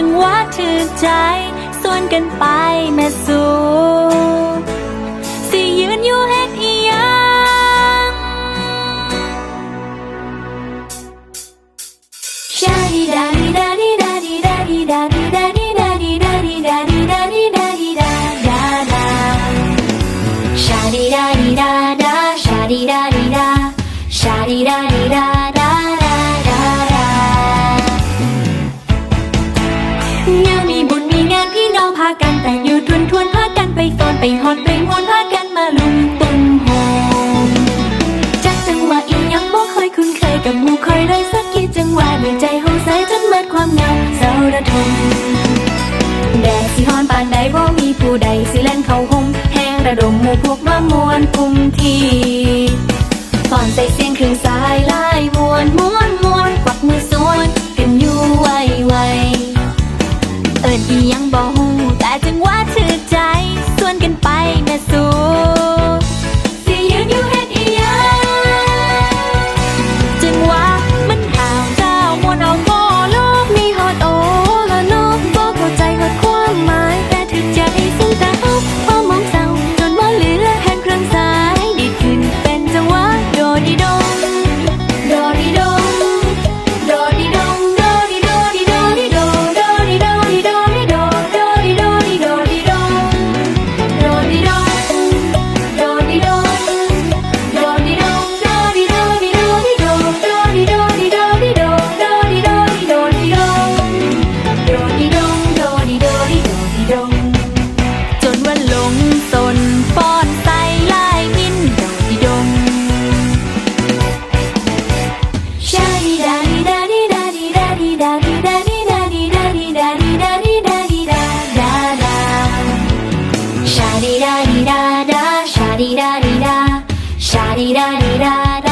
ังว่าถือใดส่วนกันไปแม่สูสิยืนอยู่เฮ็ดอีหยังชาดีดาดีดาดีดาดีดาดีดาดีดาดีดาดีดาดีดาดีดาดีดาดีดาดาดาชาดีดาดีดาดาชาดีดา ไปฟ้อนไปฮอนไปมวนพากันมาลุมตุ้มโฮมจักจังหวะอีหยังบ่เคยคุ้นเคยกับหมู่คอยเลยสักกี่จังหวะด้วยใจห้องใสจนเมิดความเหงาเศร้าระทมแดดสิฮอนปานใดบ่มีผู้ใดสิเล่นเข้าหมแห้งระดมหมู่พวกมามวนกลุ่มทีก่อนใส่เสียงเครื่องสาย Sha-di-da-di-da-da, sha-di-da-di-da, sha-di-da-di-da-da.